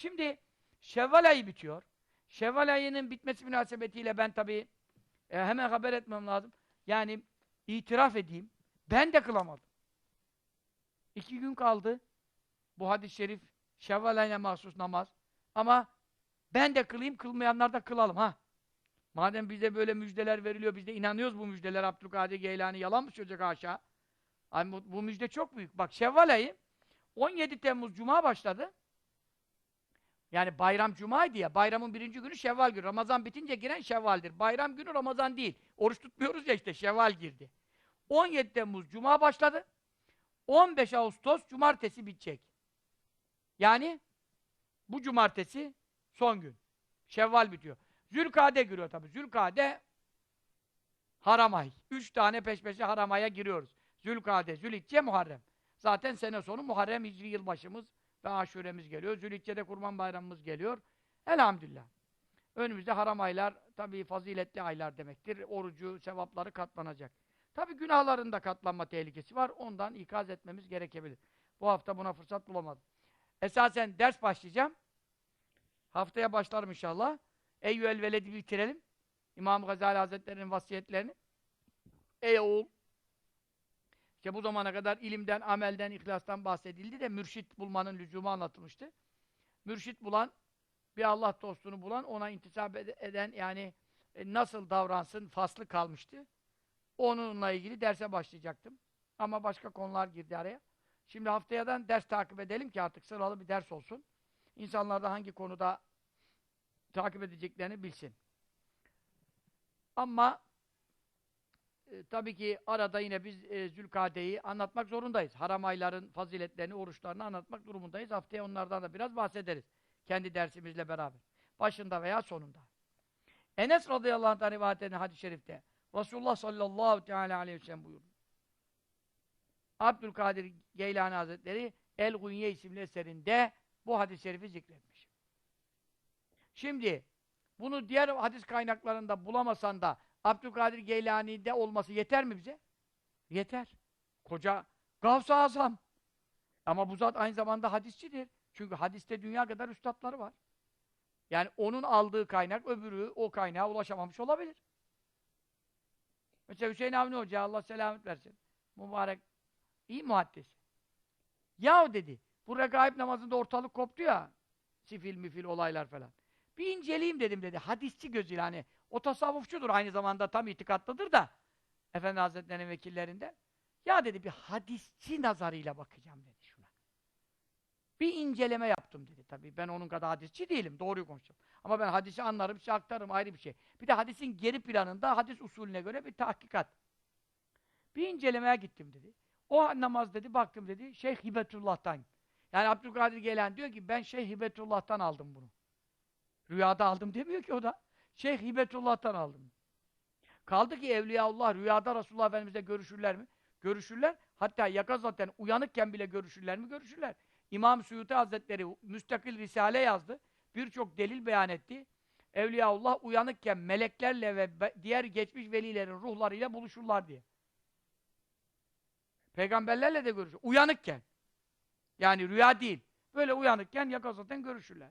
Şimdi Şevval ayı bitiyor. Şevval ayının bitmesi münasebetiyle ben tabii e, hemen haber etmem lazım. Yani itiraf edeyim. Ben de kılamadım. İki gün kaldı. Bu hadis-i şerif Şevval ayına mahsus namaz. Ama ben de kılayım, kılmayanlar da kılalım ha. Madem bize böyle müjdeler veriliyor, biz de inanıyoruz bu müjdeler Abdülkadir Geylani yalan mı söyleyecek aşağı? Ay bu, bu müjde çok büyük. Bak Şevval ayı 17 Temmuz Cuma başladı. Yani bayram Cuma'ydı ya. Bayramın birinci günü Şevval günü. Ramazan bitince giren Şevval'dir. Bayram günü Ramazan değil. Oruç tutmuyoruz ya işte Şevval girdi. 17 Temmuz Cuma başladı. 15 Ağustos Cumartesi bitecek. Yani bu Cumartesi son gün. Şevval bitiyor. Zülkade giriyor tabi. Zülkade haram ay. Üç tane peş peşe haram aya giriyoruz. Zülkade, Zülhicce, Muharrem. Zaten sene sonu Muharrem Hicri yılbaşımız ve aşuremiz geliyor. Zülhicce'de Kurban Bayramımız geliyor. Elhamdülillah. Önümüzde haram aylar, tabii faziletli aylar demektir. Orucu, sevapları katlanacak. Tabii günahların da katlanma tehlikesi var. Ondan ikaz etmemiz gerekebilir. Bu hafta buna fırsat bulamadım. Esasen ders başlayacağım. Haftaya başlarım inşallah. Eyyüel veledi bitirelim. İmam Gazali Hazretleri'nin vasiyetlerini. Ey oğul! İşte bu zamana kadar ilimden, amelden, ihlastan bahsedildi de mürşit bulmanın lüzumu anlatılmıştı. Mürşit bulan, bir Allah dostunu bulan, ona intisap eden yani e, nasıl davransın faslı kalmıştı. Onunla ilgili derse başlayacaktım. Ama başka konular girdi araya. Şimdi haftayadan ders takip edelim ki artık sıralı bir ders olsun. İnsanlar da hangi konuda takip edeceklerini bilsin. Ama e, tabii ki arada yine biz e, Zülkade'yi anlatmak zorundayız. Haram ayların faziletlerini, oruçlarını anlatmak durumundayız. Haftaya onlardan da biraz bahsederiz. Kendi dersimizle beraber. Başında veya sonunda. Enes radıyallahu anh'tan rivayet hadis-i şerifte Resulullah sallallahu teala aleyhi ve sellem buyurdu. Abdülkadir Geylani Hazretleri El-Gunye isimli eserinde bu hadis-i şerifi zikretmiş. Şimdi bunu diğer hadis kaynaklarında bulamasan da Abdülkadir Geylani'de olması yeter mi bize? Yeter. Koca Gavs-ı Azam. Ama bu zat aynı zamanda hadisçidir. Çünkü hadiste dünya kadar üstadları var. Yani onun aldığı kaynak öbürü o kaynağa ulaşamamış olabilir. Mesela Hüseyin Avni Hoca Allah selamet versin. Mübarek iyi muhaddis. Yahu dedi bu regaib namazında ortalık koptu ya sifil mifil olaylar falan. Bir inceleyeyim dedim dedi. Hadisçi gözüyle hani o tasavvufçudur aynı zamanda tam itikatlıdır da Efendi Hazretleri'nin vekillerinden. Ya dedi bir hadisçi nazarıyla bakacağım dedi şuna. Bir inceleme yaptım dedi tabii. Ben onun kadar hadisçi değilim. Doğruyu konuşacağım. Ama ben hadisi anlarım, size aktarırım ayrı bir şey. Bir de hadisin geri planında hadis usulüne göre bir tahkikat. Bir incelemeye gittim dedi. O namaz dedi, baktım dedi, Şeyh Hibetullah'tan. Yani Abdülkadir Gelen diyor ki ben Şeyh Hibetullah'tan aldım bunu. Rüyada aldım demiyor ki o da. Şeyh Hibetullah'tan aldım. Kaldı ki Evliyaullah rüyada Resulullah Efendimiz'le görüşürler mi? Görüşürler. Hatta yaka zaten uyanıkken bile görüşürler mi? Görüşürler. İmam Suyuti Hazretleri müstakil risale yazdı. Birçok delil beyan etti. Evliyaullah uyanıkken meleklerle ve diğer geçmiş velilerin ruhlarıyla buluşurlar diye. Peygamberlerle de görüşür. Uyanıkken. Yani rüya değil. Böyle uyanıkken yaka zaten görüşürler.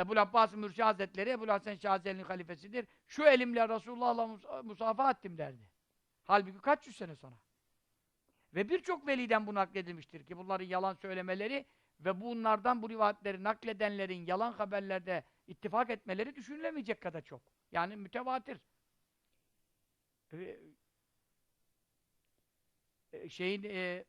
Ebu'l Abbas Mürşi Hazretleri Ebu'l Hasan Şazeli'nin halifesidir. Şu elimle Resulullah'la mus musafa ettim derdi. Halbuki kaç yüz sene sonra. Ve birçok veliden bu nakledilmiştir ki bunların yalan söylemeleri ve bunlardan bu rivayetleri nakledenlerin yalan haberlerde ittifak etmeleri düşünülemeyecek kadar çok. Yani mütevatir. Ee, şeyin e,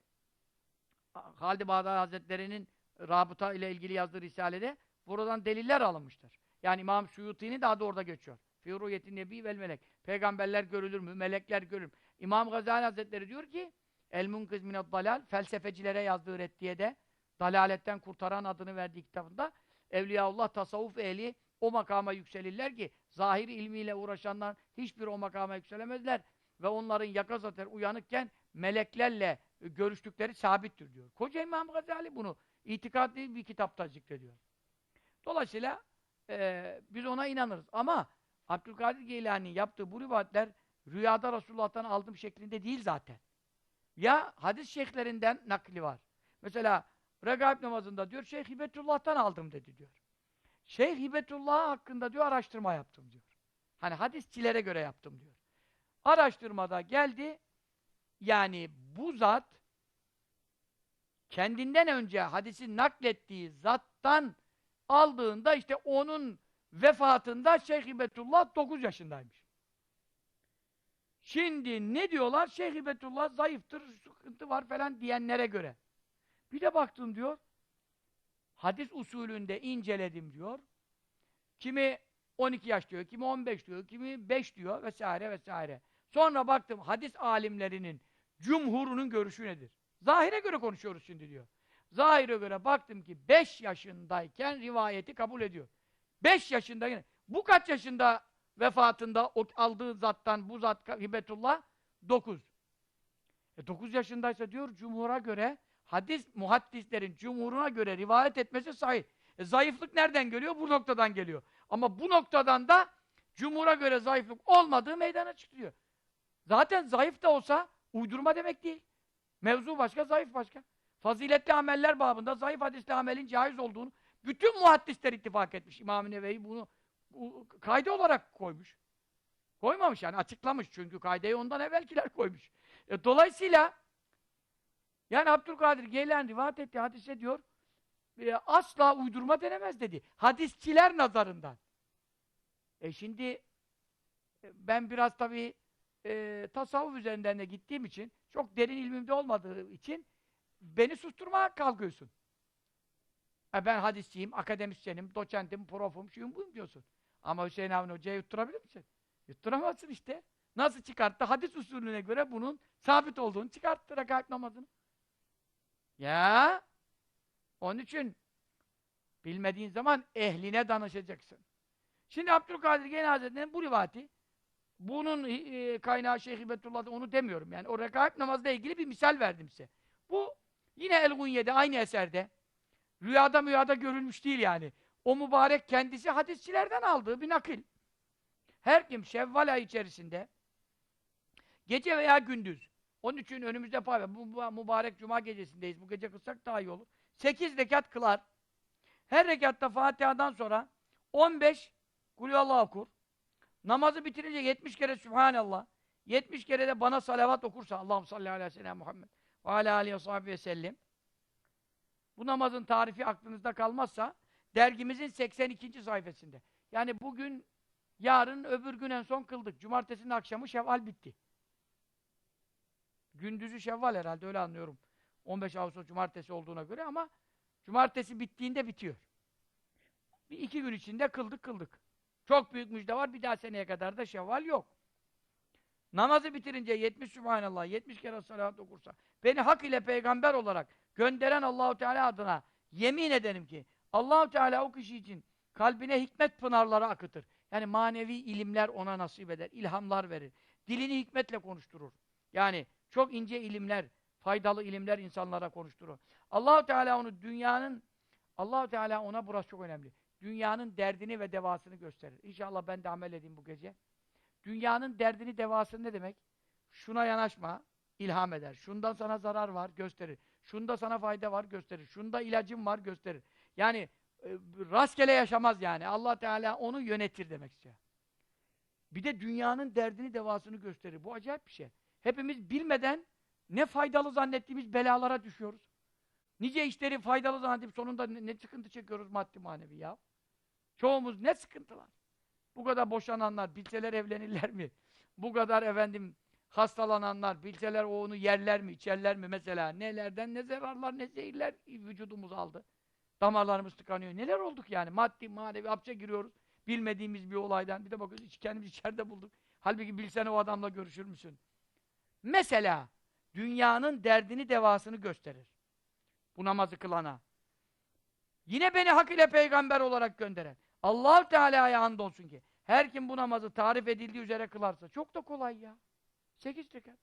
Halid-i Bağdadi Hazretleri'nin rabıta ile ilgili yazdığı risalede buradan deliller alınmıştır. Yani İmam Suyuti'nin de adı orada geçiyor. Firuyetin Nebi vel Melek. Peygamberler görülür mü? Melekler görülür mü? İmam Gazali Hazretleri diyor ki El-Munkiz mined dalal felsefecilere yazdığı reddiyede dalaletten kurtaran adını verdiği kitabında Evliyaullah tasavvuf ehli o makama yükselirler ki zahir ilmiyle uğraşanlar hiçbir o makama yükselemezler ve onların yaka zaten uyanıkken meleklerle görüştükleri sabittir diyor. Koca İmam Gazali bunu itikadli bir kitapta zikrediyor. Dolayısıyla e, biz ona inanırız. Ama Abdülkadir Geylani'nin yaptığı bu rivayetler rüyada Resulullah'tan aldığım şeklinde değil zaten. Ya hadis şeyhlerinden nakli var. Mesela regaib namazında diyor Şeyh Hibetullah'tan aldım dedi diyor. Şeyh Hibetullah hakkında diyor araştırma yaptım diyor. Hani hadisçilere göre yaptım diyor. Araştırmada geldi yani bu zat kendinden önce hadisi naklettiği zattan aldığında işte onun vefatında Şeyh Hibetullah 9 yaşındaymış. Şimdi ne diyorlar? Şeyh Hibetullah zayıftır, sıkıntı var falan diyenlere göre. Bir de baktım diyor, hadis usulünde inceledim diyor. Kimi 12 yaş diyor, kimi 15 diyor, kimi 5 diyor vesaire vesaire. Sonra baktım hadis alimlerinin cumhurunun görüşü nedir? Zahire göre konuşuyoruz şimdi diyor. Zahire göre baktım ki 5 yaşındayken rivayeti kabul ediyor. 5 yaşında bu kaç yaşında vefatında o aldığı zattan bu zat Hibetullah 9. E 9 yaşındaysa diyor cumhura göre hadis muhaddislerin cumhuruna göre rivayet etmesi sahih. E zayıflık nereden geliyor? Bu noktadan geliyor. Ama bu noktadan da cumhura göre zayıflık olmadığı meydana çıkıyor. Zaten zayıf da olsa uydurma demek değil. Mevzu başka, zayıf başka. Faziletli ameller babında zayıf hadisli amelin caiz olduğunu bütün muhaddisler ittifak etmiş. İmam-ı Nevevi bunu bu, kaydı olarak koymuş. Koymamış yani açıklamış çünkü kaydeyi ondan evvelkiler koymuş. E, dolayısıyla yani Abdülkadir Geylan rivayet etti hadise diyor e, asla uydurma denemez dedi. Hadisçiler nazarından. E şimdi e, ben biraz tabii e, tasavvuf üzerinden de gittiğim için çok derin ilmimde olmadığı için beni susturmaya kalkıyorsun. E ben hadisçiyim, akademisyenim, doçentim, profum, şuyum buyum diyorsun. Ama Hüseyin Avni Hoca'ya yutturabilir misin? Yutturamazsın işte. Nasıl çıkarttı? Hadis usulüne göre bunun sabit olduğunu çıkarttı rekat namazını. Ya onun için bilmediğin zaman ehline danışacaksın. Şimdi Abdülkadir Geyni Hazretleri'nin bu rivati bunun e, kaynağı Şeyh Hibetullah'da onu demiyorum. Yani o rekaat namazla ilgili bir misal verdim size. Bu yine El-Gunye'de aynı eserde rüyada müyada görülmüş değil yani. O mübarek kendisi hadisçilerden aldığı bir nakil. Her kim Şevval ayı içerisinde gece veya gündüz onun için önümüzde pay Bu, mübarek cuma gecesindeyiz. Bu gece kılsak daha iyi olur. 8 rekat kılar. Her rekatta Fatiha'dan sonra 15 Kulüallah okur. Namazı bitirince 70 kere Sübhanallah. 70 kere de bana salavat okursa Allah'ım salli aleyhi ve sellem Muhammed ve alâ aleyhi ve sahibi ve sellim. Bu namazın tarifi aklınızda kalmazsa dergimizin 82. sayfasında. Yani bugün, yarın, öbür gün en son kıldık. Cumartesinin akşamı şevval bitti. Gündüzü şevval herhalde öyle anlıyorum. 15 Ağustos cumartesi olduğuna göre ama cumartesi bittiğinde bitiyor. Bir iki gün içinde kıldık kıldık. Çok büyük müjde var. Bir daha seneye kadar da şevval yok. Namazı bitirince 70 Sübhanallah, 70 kere salat okursa, beni hak ile peygamber olarak gönderen Allahu Teala adına yemin ederim ki Allahu Teala o kişi için kalbine hikmet pınarları akıtır. Yani manevi ilimler ona nasip eder, ilhamlar verir. Dilini hikmetle konuşturur. Yani çok ince ilimler, faydalı ilimler insanlara konuşturur. Allahu Teala onu dünyanın Allahu Teala ona burası çok önemli. Dünyanın derdini ve devasını gösterir. İnşallah ben de amel edeyim bu gece. Dünyanın derdini, devasını ne demek? Şuna yanaşma, ilham eder. Şundan sana zarar var, gösterir. Şunda sana fayda var, gösterir. Şunda ilacım var, gösterir. Yani e, rastgele yaşamaz yani. Allah Teala onu yönetir demek istiyor. Bir de dünyanın derdini, devasını gösterir. Bu acayip bir şey. Hepimiz bilmeden ne faydalı zannettiğimiz belalara düşüyoruz. Nice işleri faydalı zannedip sonunda ne, ne sıkıntı çekiyoruz maddi manevi ya. Çoğumuz ne sıkıntılar. Bu kadar boşananlar, bilseler evlenirler mi? Bu kadar efendim hastalananlar, bilseler o onu yerler mi, içerler mi mesela? Nelerden ne zararlar, ne zehirler vücudumuz aldı. Damarlarımız tıkanıyor. Neler olduk yani? Maddi, manevi hapse giriyoruz. Bilmediğimiz bir olaydan. Bir de bakıyoruz kendimizi içeride bulduk. Halbuki bilsen o adamla görüşür müsün? Mesela dünyanın derdini, devasını gösterir. Bu namazı kılana. Yine beni hak ile peygamber olarak gönderen. allah Teala'ya andolsun ki her kim bu namazı tarif edildiği üzere kılarsa çok da kolay ya. Sekiz rekat.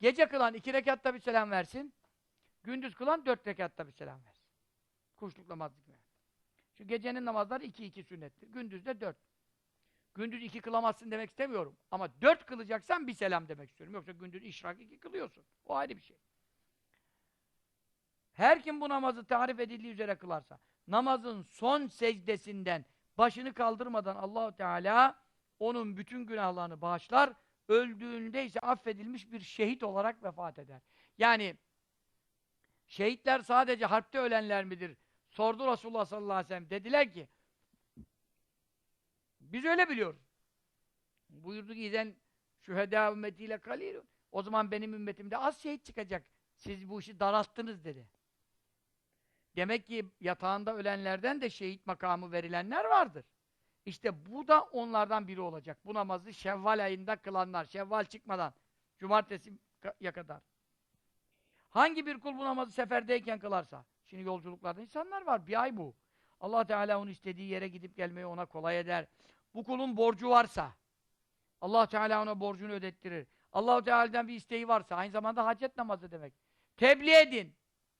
Gece kılan iki rekatta bir selam versin. Gündüz kılan dört rekatta bir selam versin. Kuşluk namazı gibi. Şu gecenin namazları iki iki sünnettir. Gündüz de dört. Gündüz iki kılamazsın demek istemiyorum. Ama dört kılacaksan bir selam demek istiyorum. Yoksa gündüz işrak iki kılıyorsun. O ayrı bir şey. Her kim bu namazı tarif edildiği üzere kılarsa, namazın son secdesinden başını kaldırmadan Allahu Teala onun bütün günahlarını bağışlar. Öldüğünde ise affedilmiş bir şehit olarak vefat eder. Yani şehitler sadece harpte ölenler midir? Sordu Resulullah sallallahu aleyhi ve sellem. Dediler ki biz öyle biliyoruz. Buyurdu ki izen şühedâ ümmetiyle kalîlun. O zaman benim ümmetimde az şehit çıkacak. Siz bu işi daralttınız dedi. Demek ki yatağında ölenlerden de şehit makamı verilenler vardır. İşte bu da onlardan biri olacak. Bu namazı Şevval ayında kılanlar, Şevval çıkmadan, cumartesiye kadar. Hangi bir kul bu namazı seferdeyken kılarsa, şimdi yolculuklarda insanlar var, bir ay bu. allah Teala onu istediği yere gidip gelmeyi ona kolay eder. Bu kulun borcu varsa, allah Teala ona borcunu ödettirir. allah Teala'dan bir isteği varsa, aynı zamanda hacet namazı demek. Tebliğ edin.